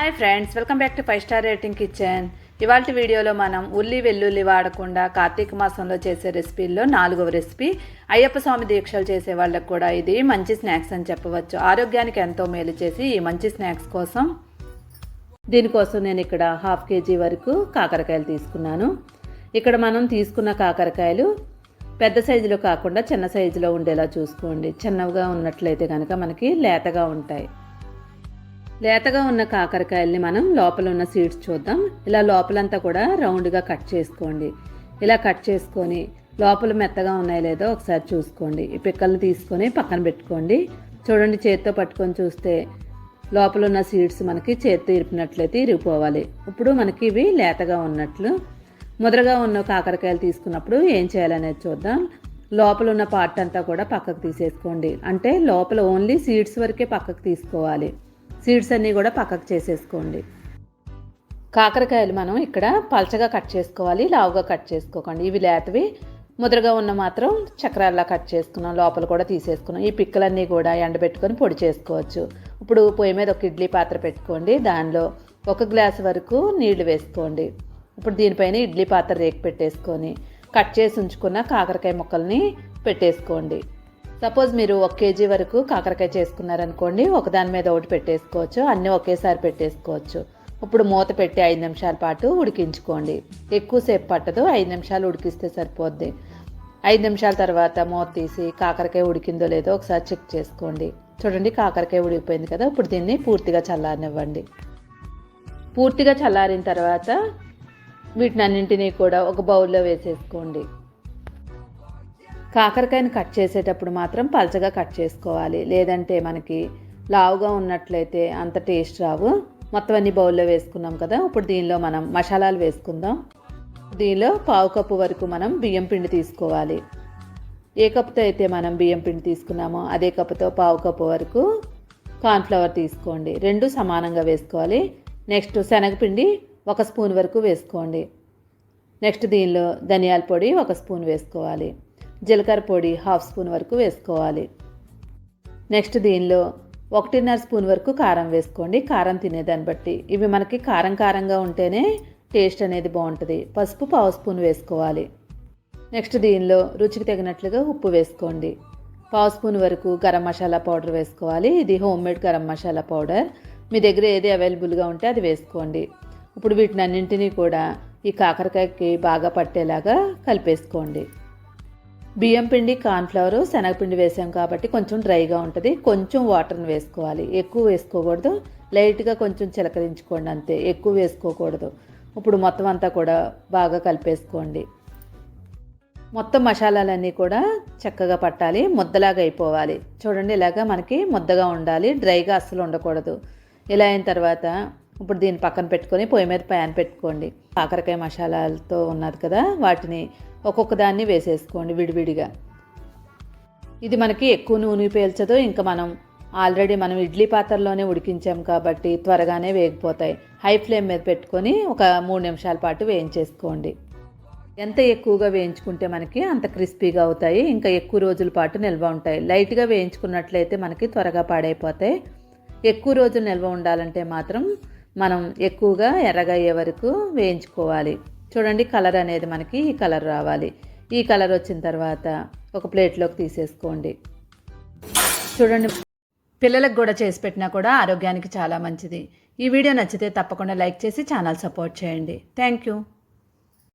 Hi friends welcome back to five star rating kitchen ఇవాళ వీడియోలో మనం ఉల్లి వెల్లుల్లి వాడకుండా కార్తీక మాసంలో చేసే రెసిపీల్లో నాలుగవ రెసిపీ అయ్యప్ప స్వామి దీక్షలు చేసే వాళ్ళకు కూడా ఇది మంచి స్నాక్స్ అని చెప్పవచ్చు. ఆరోగ్యానికి ఎంతో మేలు చేసి ఈ మంచి స్నాక్స్ కోసం దీనికోసం నేను ఇక్కడ హాఫ్ కేజీ వరకు కాకరకాయలు తీసుకున్నాను. ఇక్కడ మనం తీసుకున్న కాకరకాయలు పెద్ద సైజులో కాకుండా చిన్న సైజులో ఉండేలా చూసుకోండి. చిన్నగా ఉన్నట్లయితే కనుక మనకి లేతగా ఉంటాయి. లేతగా ఉన్న కాకరకాయల్ని మనం లోపల ఉన్న సీడ్స్ చూద్దాం. ఇలా లోపలంతా కూడా రౌండ్గా కట్ చేసుకోండి. ఇలా కట్ చేసుకొని లోపల మెత్తగా ఉన్నాయో లేదో ఒకసారి చూసుకోండి. ఈ పిక్కల్ని తీసుకొని పక్కన పెట్టుకోండి. చూడండి చేత్తో పట్టుకొని చూస్తే లోపల ఉన్న సీడ్స్ మనకి చేత్తో ఇరిపినట్లయితే ఇరిగిపోవాలి. ఇప్పుడు మనకి ఇవి లేతగా ఉన్నట్లు ముదరగా ఉన్న కాకరకాయలు తీసుకున్నప్పుడు ఏం చేయాలనేది చూద్దాం. లోపల ఉన్న పార్ట్ అంతా కూడా పక్కకు తీసేసుకోండి. అంటే లోపల ఓన్లీ సీడ్స్ వరకే పక్కకు తీసుకోవాలి. సీడ్స్ అన్నీ కూడా పక్కకు చేసేసుకోండి. కాకరకాయలు మనం ఇక్కడ పల్చగా కట్ చేసుకోవాలి లావుగా కట్ చేసుకోకండి. ఇవి లేతవి ముద్రగా ఉన్న మాత్రం చక్రాల్లా కట్ చేసుకున్నాం లోపల కూడా తీసేసుకున్నాం. ఈ పిక్కలన్నీ కూడా ఎండబెట్టుకొని పొడి చేసుకోవచ్చు. ఇప్పుడు పొయ్యి మీద ఒక ఇడ్లీ పాత్ర పెట్టుకోండి. దానిలో ఒక గ్లాస్ వరకు నీళ్ళు వేసుకోండి. ఇప్పుడు దీనిపైన ఇడ్లీ పాత్ర రేకు పెట్టేసుకొని కట్ చేసి ఉంచుకున్న కాకరకాయ ముక్కల్ని పెట్టేసుకోండి. సపోజ్ మీరు ఒక కేజీ వరకు కాకరకాయ చేసుకున్నారనుకోండి ఒకదాని మీద ఒకటి పెట్టేసుకోవచ్చు అన్నీ ఒకేసారి పెట్టేసుకోవచ్చు. ఇప్పుడు మూత పెట్టి ఐదు నిమిషాల పాటు ఉడికించుకోండి. ఎక్కువసేపు పట్టదు ఐదు నిమిషాలు ఉడికిస్తే సరిపోద్ది. ఐదు నిమిషాల తర్వాత మూత తీసి కాకరకాయ ఉడికిందో లేదో ఒకసారి చెక్ చేసుకోండి. చూడండి కాకరకాయ ఉడికిపోయింది కదా ఇప్పుడు దీన్ని పూర్తిగా చల్లారనివ్వండి. పూర్తిగా చల్లారిన తర్వాత వీటిని అన్నింటినీ కూడా ఒక బౌల్లో వేసేసుకోండి. కాకరకాయని కట్ చేసేటప్పుడు మాత్రం పలచగా కట్ చేసుకోవాలి. లేదంటే మనకి లావుగా ఉన్నట్లయితే అంత టేస్ట్ రావు. మొత్తం అన్ని బౌల్లో వేసుకున్నాం కదా ఇప్పుడు దీనిలో మనం మసాలాలు వేసుకుందాం. దీనిలో పావు కప్పు వరకు మనం బియ్యం పిండి తీసుకోవాలి. ఏ కప్పుతో అయితే మనం బియ్యం పిండి తీసుకున్నామో అదే కప్పుతో పావు కప్పు వరకు కార్న్ఫ్లవర్ తీసుకోండి. రెండు సమానంగా వేసుకోవాలి. నెక్స్ట్ శనగపిండి ఒక స్పూన్ వరకు వేసుకోండి. నెక్స్ట్ దీనిలో ధనియాల పొడి ఒక స్పూన్ వేసుకోవాలి. జీలకర్ర పొడి హాఫ్ స్పూన్ వరకు వేసుకోవాలి. నెక్స్ట్ దీనిలో ఒకటిన్నర స్పూన్ వరకు కారం వేసుకోండి. కారం తినేదాన్ని బట్టి. ఇవి మనకి కారం కారంగా ఉంటేనే టేస్ట్ అనేది బాగుంటుంది. పసుపు పావు స్పూన్ వేసుకోవాలి. నెక్స్ట్ దీనిలో రుచికి తగినట్లుగా ఉప్పు వేసుకోండి. పావు స్పూన్ వరకు గరం మసాలా పౌడర్ వేసుకోవాలి. ఇది home made garam masala powder. మీ దగ్గర ఏది అవైలబుల్గా ఉంటే అది వేసుకోండి. ఇప్పుడు వీటిని అన్నింటినీ కూడా ఈ కాకరకాయకి బాగా పట్టేలాగా కలిపేసుకోండి. బియ్యం పిండి కార్న్ఫ్లవర్ శనగపిండి వేసాం కాబట్టి కొంచెం డ్రైగా ఉంటుంది. కొంచెం వాటర్ని వేసుకోవాలి. ఎక్కువ వేసుకోకూడదు. లైట్గా కొంచెం చిలకరించుకోండి అంతే. ఎక్కువ వేసుకోకూడదు. ఇప్పుడు మొత్తం అంతా కూడా బాగా కలిపేసుకోండి. మొత్తం మసాలాలన్నీ కూడా చక్కగా పట్టాలి. ముద్దలాగా అయిపోవాలి. చూడండి ఇలాగా మనకి ముద్దగా ఉండాలి. డ్రైగా అస్సలు ఉండకూడదు. ఇలా అయిన తర్వాత ఇప్పుడు దీన్ని పక్కన పెట్టుకొని పొయ్యి మీద ప్యాన్ పెట్టుకోండి. కాకరకాయ మసాలాలతో ఉన్నది కదా వాటిని ఒక్కొక్క దాన్ని వేసేసుకోండి విడివిడిగా. ఇది మనకి ఎక్కువ నూనె పీల్చదు ఇంకా మనం ఆల్రెడీ మనం ఇడ్లీ పాత్రలోనే ఉడికించాం కాబట్టి త్వరగానే వేగిపోతాయి. హై ఫ్లేమ్ మీద పెట్టుకొని ఒక మూడు నిమిషాల పాటు వేయించేసుకోండి. ఎంత ఎక్కువగా వేయించుకుంటే మనకి అంత క్రిస్పీగా అవుతాయి ఇంకా ఎక్కువ రోజుల పాటు నిల్వ ఉంటాయి. లైట్గా వేయించుకున్నట్లయితే మనకి త్వరగా పాడైపోతాయి. ఎక్కువ రోజులు నిల్వ ఉండాలంటే మాత్రం మనం ఎక్కువగా ఎర్రగా అయ్యే వరకు వేయించుకోవాలి. చూడండి కలర్ అనేది మనకి ఈ కలర్ రావాలి. ఈ కలర్ వచ్చిన తర్వాత ఒక ప్లేట్లోకి తీసేసుకోండి. చూడండి పిల్లలకు కూడా చేసి పెట్టినా కూడా ఆరోగ్యానికి చాలా మంచిది. ఈ వీడియో నచ్చితే తప్పకుండా లైక్ చేసి ఛానల్ సపోర్ట్ చేయండి. Thank you.